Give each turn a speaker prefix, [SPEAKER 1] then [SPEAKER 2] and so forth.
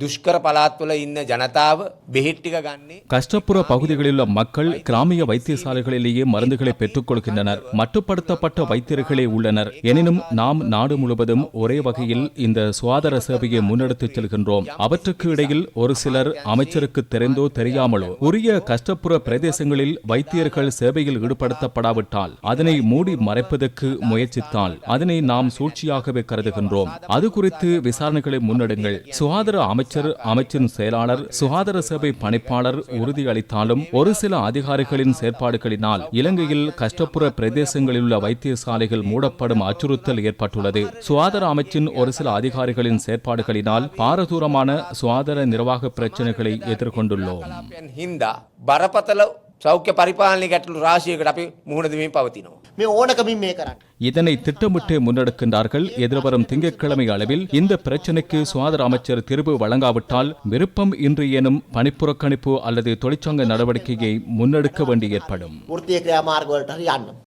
[SPEAKER 1] துஷ்கர பலாத்துல இந்த ஜனதாவ
[SPEAKER 2] கஷ்டப்புற பகுதிகளிலுள்ள மக்கள் கிராமிய வைத்தியசாலைகளிலேயே மருந்துகளை பெற்றுக் கொடுக்கின்றனர் மட்டுப்படுத்தப்பட்ட வைத்தியர்களே உள்ளனர். எனினும் நாம் நாடு முழுவதும் ஒரே வகையில் இந்த சுகாதார சேவையை முன்னெடுத்துச் செல்கின்றோம். அவற்றுக்கு இடையில் ஒரு சிலர் அமைச்சருக்கு தெரிந்தோ தெரியாமலோ உரிய கஷ்டப்புற பிரதேசங்களில் வைத்தியர்கள் சேவையில் ஈடுபடுத்தப்படாவிட்டால் அதனை மூடி மறைப்பதற்கு முயற்சித்தால் அதனை நாம் சூழ்ச்சியாகவே கருதுகின்றோம். அது குறித்து விசாரணைகளை முன்னெடுங்கள். சுகாதார அமைச்சர் அமைச்சர் அமைச்சின் செயலாளர் சுகாதார சேவை பணிப்பாளர் உறுதியளித்தாலும் ஒரு சில அதிகாரிகளின் செயற்பாடுகளினால் இலங்கையில் கஷ்டப்புற பிரதேசங்களில் உள்ள வைத்தியசாலைகள் மூடப்படும் அச்சுறுத்தல் ஏற்பட்டுள்ளது. சுகாதார அமைச்சின் ஒரு சில அதிகாரிகளின் செயற்பாடுகளினால் பாரதூரமான சுகாதார நிர்வாக பிரச்சனைகளை எதிர்கொண்டுள்ளோம்.
[SPEAKER 1] සෞඛ්‍ය පරිපාලනය ගැටලු රාශියකට අපි මුහුණදමින් පවතිනවා.
[SPEAKER 3] මේ ඕනකමින් මේ කරන්න.
[SPEAKER 2] இதனை திட்டமிட்டு முன்னெடுக்கின்றார்கள் எதிர்வரும் திங்கட்கிழமை அளவில் இந்த பிரச்சினைக்கு சுகாதார அமைச்சர் தீர்வு வழங்காவிட்டால் விருப்பம் இன்றி எனும் பணிப்புறக்கணிப்பு அல்லது தொழிற்சங்க நடவடிக்கையை முன்னெடுக்க வேண்டி ஏற்படும்